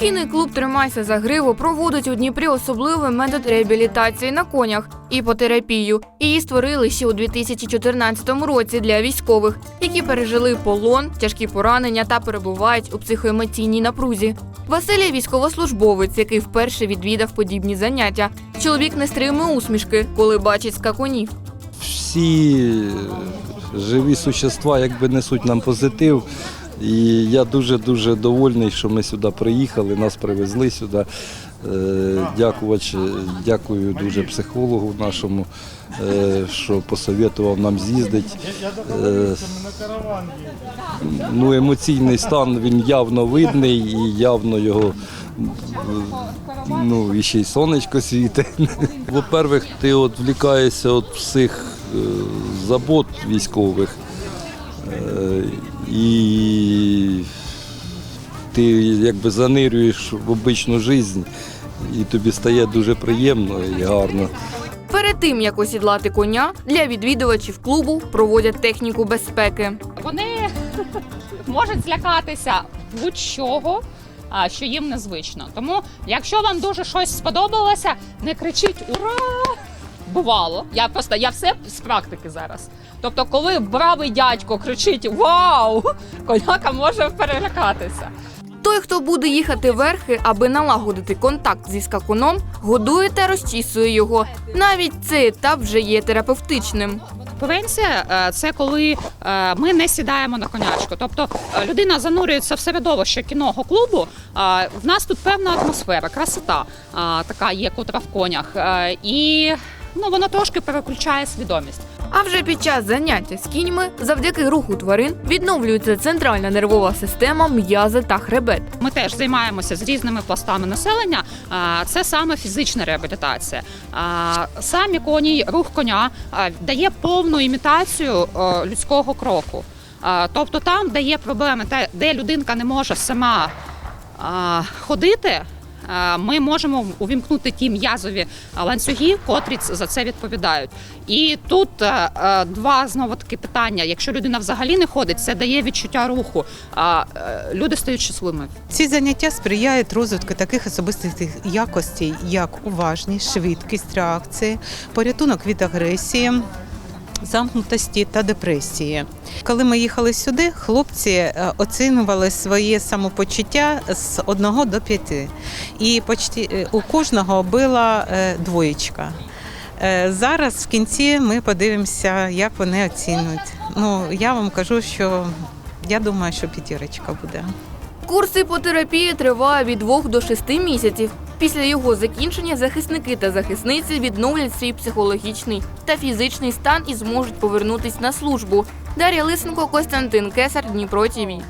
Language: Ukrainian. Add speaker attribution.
Speaker 1: Кінний клуб Тримайся за гриву проводить у Дніпрі особливий метод реабілітації на конях іпотерапію. Її створили ще у 2014 році для військових, які пережили полон, тяжкі поранення та перебувають у психоемоційній напрузі. Василій військовослужбовець, який вперше відвідав подібні заняття. Чоловік не стримує усмішки, коли бачить скакунів.
Speaker 2: всі живі существа якби несуть нам позитив. І я дуже-дуже довольний, що ми сюди приїхали, нас привезли сюди. Е, Дякувач, дякую дуже психологу нашому, е, що посоветував нам з'їздити. Е, Ну, емоційний стан він явно видний і явно його ну, і ще й сонечко світить. Во-первых, ти от влікаєшся від всіх забот військових. І ти якби занирюєш в обичну життя, і тобі стає дуже приємно і гарно.
Speaker 1: Перед тим як осідлати коня, для відвідувачів клубу проводять техніку безпеки.
Speaker 3: Вони можуть злякатися будь-чого, а, що їм незвично. Тому, якщо вам дуже щось сподобалося, не кричіть Ура! Бувало. Я просто я все з практики зараз. Тобто, коли бравий дядько кричить Вау! Коняка може перелякатися.
Speaker 1: Той, хто буде їхати верхи, аби налагодити контакт зі скакуном, годує та розчісує його. Навіть цей етап вже є терапевтичним.
Speaker 3: Превенція е, це коли е, ми не сідаємо на конячку. Тобто е, людина занурюється в середовище кіного клубу. В нас тут певна атмосфера, красота така є, котра в конях. І ну, воно трошки переключає свідомість.
Speaker 1: А вже під час заняття з кіньми, завдяки руху тварин, відновлюється центральна нервова система, м'язи та хребет.
Speaker 3: Ми теж займаємося з різними пластами населення. Це саме фізична реабілітація. Самі коні, рух коня дає повну імітацію людського кроку. Тобто там, де є проблеми, де людинка не може сама ходити. А, Ми можемо увімкнути ті м'язові ланцюги, котрі за це відповідають. І тут е, е, два знову таки питання: якщо людина взагалі не ходить, це дає відчуття руху. А е, люди стають щасливими.
Speaker 4: Ці заняття сприяють розвитку таких особистих якостей, як уважність, швидкість реакції, порятунок від агресії. Замкнутості та депресії. Коли ми їхали сюди, хлопці е, оцінювали своє самопочуття з 1 до 5. І почти е, у кожного була е, двоєчка. Е, Зараз в кінці ми подивимося, як вони оцінюють. Ну, я вам кажу, що я думаю, що п'ятірочка буде.
Speaker 1: Курс іпотерапії триває від 2 до 6 місяців. Після його закінчення захисники та захисниці відновлять свій психологічний та фізичний стан і зможуть повернутись на службу. Дар'я Лисенко, Костянтин Кесар, Дніпро ТІВІ.